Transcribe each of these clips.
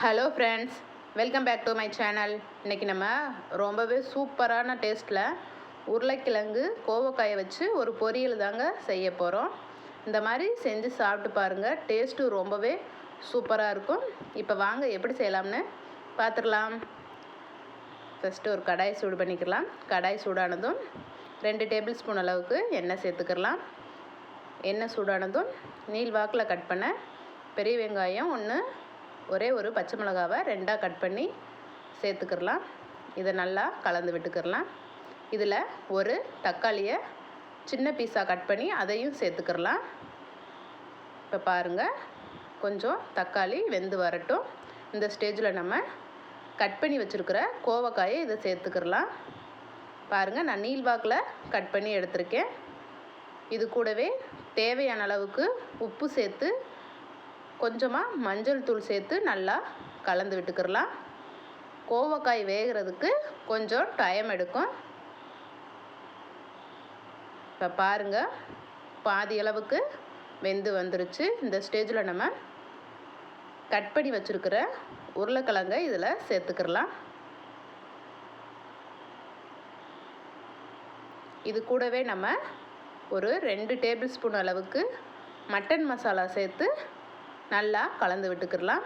Hello friends welcome back to my channel இன்றைக்கி நம்ம ரொம்பவே சூப்பரான டேஸ்ட்டில் உருளைக்கிழங்கு கோவக்காயை வச்சு ஒரு பொரியல் தாங்க செய்ய போகிறோம் இந்த மாதிரி செஞ்சு சாப்பிட்டு பாருங்கள் டேஸ்ட்டு ரொம்பவே சூப்பராக இருக்கும். இப்போ வாங்க எப்படி செய்யலாம்னு பார்த்துடலாம் ஃபஸ்ட்டு ஒரு கடாய் சூடு பண்ணிக்கலாம். கடாய் சூடானதும் ரெண்டு டேபிள் ஸ்பூன் அளவுக்கு எண்ணெய் சேர்த்துக்கலாம். எண்ணெய் சூடானதும் நீள் வாக்கில் கட் பண்ண பெரிய வெங்காயம் ஒன்று ஒரே ஒரு பச்சை மிளகாவை ரெண்டாக கட் பண்ணி சேர்த்துக்கிடலாம். இதை நல்லா கலந்து விட்டுக்கிடலாம். இதில் ஒரு தக்காளியை சின்ன பீஸாக கட் பண்ணி அதையும் சேர்த்துக்கிறலாம் இப்போ பாருங்கள் கொஞ்சம் தக்காளி வெந்து வரட்டும். இந்த ஸ்டேஜில் நம்ம கட் பண்ணி வச்சுருக்கிற கோவக்காயை இதை சேர்த்துக்கிறலாம் பாருங்கள் நான் நீள்வாக்கில் கட் பண்ணி எடுத்திருக்கேன். இது கூடவே தேவையான அளவுக்கு உப்பு சேர்த்து கொஞ்சமாக மஞ்சள் தூள் சேர்த்து நல்லா கலந்து விட்டுக்கிடலாம் கோவக்காய் வேகிறதுக்கு கொஞ்சம் டைம் எடுக்கும். இப்போ பாருங்கள் பாதி அளவுக்கு வெந்து வந்துருச்சு. இந்த ஸ்டேஜில் நம்ம கட் பண்ணி வச்சுருக்கிற உருளைக்கிழங்கை இதில் சேர்த்துக்கிறலாம். இது கூடவே நம்ம ஒரு ரெண்டு டேபிள் ஸ்பூன் அளவுக்கு மட்டன் மசாலா சேர்த்து நல்லா கலந்து விட்டுக்கிடலாம்.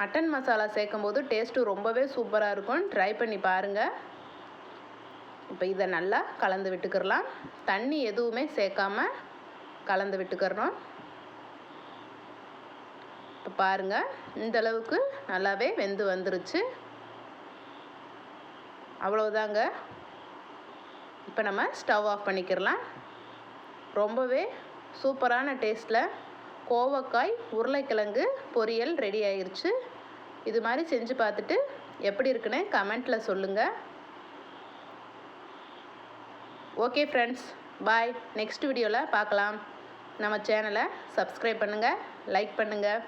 மட்டன் மசாலா சேர்க்கும் போது டேஸ்ட்டு ரொம்பவே சூப்பராக இருக்கும். ட்ரை பண்ணி பாருங்கள் இப்போ இதை நல்லா கலந்து விட்டுக்கிடலாம். தண்ணி எதுவுமே சேர்க்காம கலந்து விட்டுக்கிறோம் இப்போ பாருங்கள் இந்தளவுக்கு நல்லாவே வெந்து வந்துருச்சு. அவ்வளோதாங்க இப்போ நம்ம ஸ்டவ் ஆஃப் பண்ணிக்கிறலாம் ரொம்பவே சூப்பரான டேஸ்ட்டில் கோவக்காய் உருளைக்கிழங்கு பொரியல் ரெடி ஆயிடுச்சு இது மாதிரி செஞ்சு பார்த்துட்டு எப்படி இருக்குன்னு கமெண்ட்டில் சொல்லுங்கள் ஓகே ஃப்ரெண்ட்ஸ் பாய் நெக்ஸ்ட் வீடியோவில் பார்க்கலாம். நம்ம சேனலை சப்ஸ்கிரைப் பண்ணுங்கள் லைக் பண்ணுங்கள்